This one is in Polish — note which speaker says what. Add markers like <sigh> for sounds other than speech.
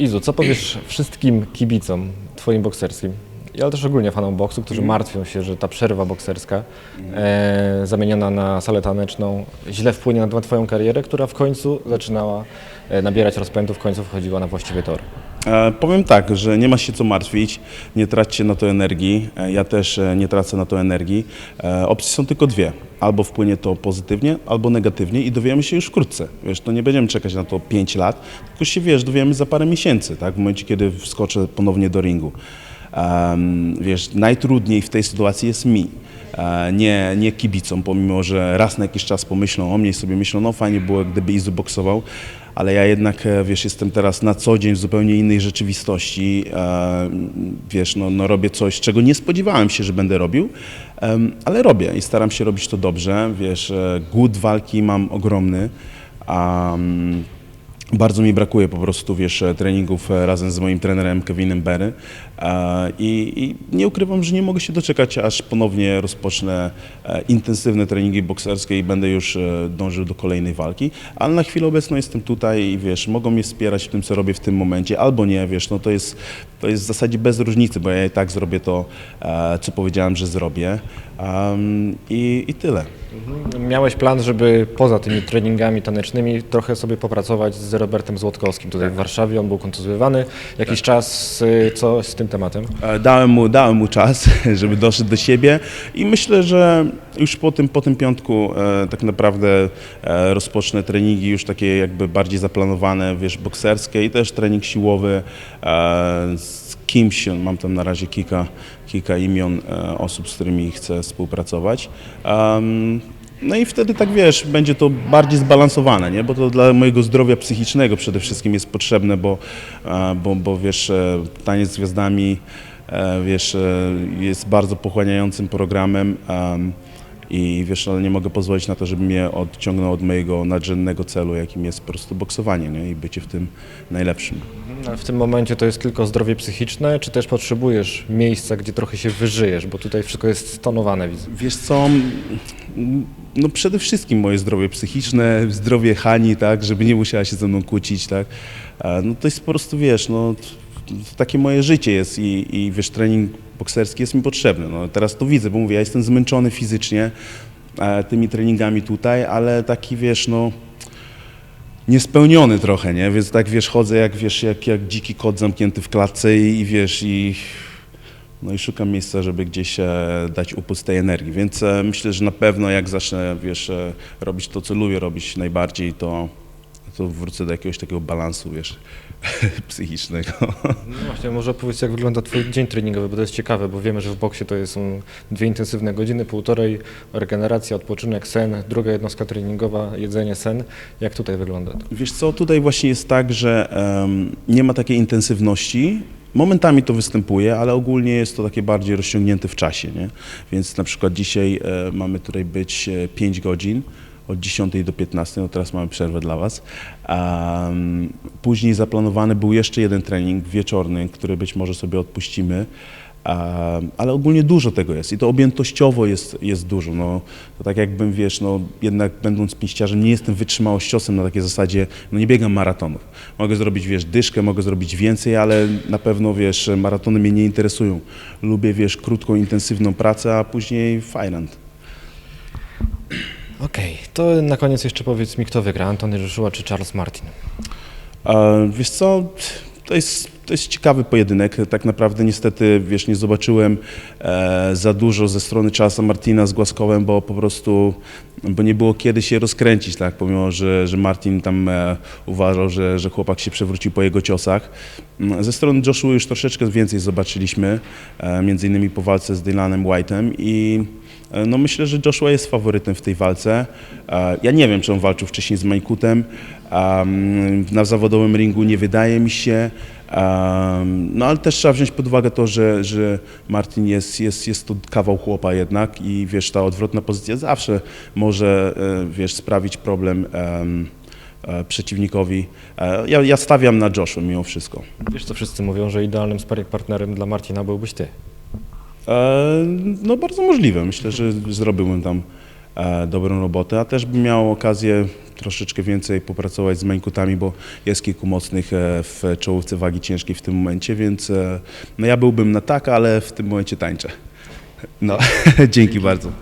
Speaker 1: Izu, co powiesz wszystkim kibicom twoim bokserskim, ale też ogólnie fanom boksu, którzy martwią się, że ta przerwa bokserska e, zamieniona na salę taneczną źle wpłynie na twoją karierę, która w końcu zaczynała e, nabierać rozpędu, w końcu wchodziła na właściwy tor.
Speaker 2: E, powiem tak, że nie ma się co martwić, nie traćcie na to energii, e, ja też e, nie tracę na to energii. E, opcje są tylko dwie. Albo wpłynie to pozytywnie, albo negatywnie i dowiemy się już wkrótce. Wiesz, to nie będziemy czekać na to 5 lat, tylko się wiesz, dowiemy za parę miesięcy, tak? W momencie, kiedy wskoczę ponownie do ringu. Wiesz, najtrudniej w tej sytuacji jest mi, e, nie, nie kibicom, pomimo, że raz na jakiś czas pomyślą o mnie i sobie myślą, no fajnie było, gdyby Izu boksował, ale ja jednak, e, wiesz, jestem teraz na co dzień w zupełnie innej rzeczywistości, e, wiesz, no, no robię coś, czego nie spodziewałem się, że będę robił, ale robię i staram się robić to dobrze, wiesz, głód walki mam ogromny, mm, bardzo mi brakuje po prostu, wiesz, treningów e, razem z moim trenerem Kevinem Berry. E, i, i nie ukrywam, że nie mogę się doczekać, aż ponownie rozpocznę e, intensywne treningi bokserskie i będę już dążył do kolejnej walki, ale na chwilę obecną jestem tutaj i wiesz, mogą mnie wspierać w tym, co robię w tym momencie, albo nie, wiesz, no to jest, to jest w zasadzie bez różnicy, bo ja i tak zrobię to, co powiedziałem, że zrobię. I, i tyle.
Speaker 1: Miałeś plan, żeby poza tymi treningami tanecznymi trochę sobie popracować z Robertem Złotkowskim tutaj w Warszawie. On był kontuzjowany jakiś czas. y, Co z tym tematem?
Speaker 2: E, Dałem mu, dałem mu czas, <laughs> żeby doszedł do siebie i myślę, że już po tym, po tym piątku e, tak naprawdę e, rozpocznę treningi już takie jakby bardziej zaplanowane, wiesz, bokserskie i też trening siłowy e, z kimś, mam tam na razie kilka, kilka imion e, osób, z którymi chcę współpracować. No i wtedy tak wiesz, będzie to bardziej zbalansowane, nie? bo to dla mojego zdrowia psychicznego przede wszystkim jest potrzebne, bo, e, bo, bo wiesz, e, taniec z gwiazdami e, wiesz, jest bardzo pochłaniającym programem em, i wiesz, ale nie mogę pozwolić na to, żeby mnie odciągnął od mojego nadrzędnego celu, jakim jest po prostu boksowanie nie? i bycie w tym najlepszym.
Speaker 1: Ale w tym momencie to jest tylko zdrowie psychiczne, czy też potrzebujesz miejsca, gdzie trochę się wyżyjesz, bo tutaj wszystko jest stonowane, widzę.
Speaker 2: Wiesz co, no przede wszystkim moje zdrowie psychiczne, zdrowie Hani, tak, żeby nie musiała się ze mną kłócić, tak. No to jest po prostu, wiesz, no t- t- takie moje życie jest i, i wiesz, trening bokserski jest mi potrzebny. No teraz to widzę, bo mówię, ja jestem zmęczony fizycznie e, tymi treningami tutaj, ale taki, wiesz, no niespełniony trochę, nie? Więc tak, wiesz, chodzę jak, wiesz, jak, jak dziki kot zamknięty w klatce i, i wiesz, i no i szukam miejsca, żeby gdzieś e, dać upust tej energii, więc e, myślę, że na pewno jak zacznę, wiesz, e, robić to, co lubię robić najbardziej, to, to wrócę do jakiegoś takiego balansu, wiesz, <laughs> psychicznego.
Speaker 1: No właśnie, może opowiedz, jak wygląda twój dzień treningowy, bo to jest ciekawe, bo wiemy, że w boksie to są dwie intensywne godziny, półtorej, regeneracja, odpoczynek, sen, druga jednostka treningowa, jedzenie, sen. Jak tutaj wygląda?
Speaker 2: Wiesz co, tutaj właśnie jest tak, że em, nie ma takiej intensywności. Momentami to występuje, ale ogólnie jest to takie bardziej rozciągnięte w czasie, nie? Więc na przykład dzisiaj e, mamy tutaj być e, 5 godzin, od 10 do 15, no teraz mamy przerwę dla Was. Em, później zaplanowany był jeszcze jeden trening wieczorny, który być może sobie odpuścimy. Em, ale ogólnie dużo tego jest i to objętościowo jest, jest dużo. No, to tak jakbym, wiesz, no, jednak będąc pięściarzem nie jestem wytrzymałościowcem na takiej zasadzie, no nie biegam maratonów. Mogę zrobić, wiesz, dyszkę, mogę zrobić więcej, ale na pewno, wiesz, maratony mnie nie interesują. Lubię, wiesz, krótką, intensywną pracę, a później Fajland.
Speaker 1: Okej, to na koniec jeszcze powiedz mi, kto wygra, Antony Joshua czy Charles Martin?
Speaker 2: E, Wiesz co, to jest, to jest ciekawy pojedynek. Tak naprawdę niestety, wiesz, nie zobaczyłem e, za dużo ze strony Charlesa Martina z Głaskowem, bo po prostu, bo nie było kiedy się rozkręcić, tak, pomimo, że, że Martin tam e, uważał, że, że chłopak się przewrócił po jego ciosach. Mm, Ze strony Joshua już troszeczkę więcej zobaczyliśmy, e, między innymi po walce z Dylanem White'em i e, no myślę, że Joshua jest faworytem w tej walce. E, Ja nie wiem, czy on walczył wcześniej z Majkutem. Na zawodowym ringu nie wydaje mi się. No ale też trzeba wziąć pod uwagę to, że, że Martin jest, jest, jest to kawał chłopa jednak i wiesz, ta odwrotna pozycja zawsze może, e, wiesz, sprawić problem em, e, przeciwnikowi. E, Ja, ja stawiam na Joshua mimo wszystko.
Speaker 1: Wiesz co wszyscy mówią, że idealnym sparring partnerem dla Martina byłbyś ty.
Speaker 2: No bardzo możliwe. Myślę, że zrobiłbym tam dobrą robotę, a też bym miał okazję troszeczkę więcej popracować z Mańkutami, bo jest kilku mocnych e, w czołówce wagi ciężkiej w tym momencie, więc e, no ja byłbym na tak, ale w tym momencie tańczę. No, <laughs> dzięki bardzo.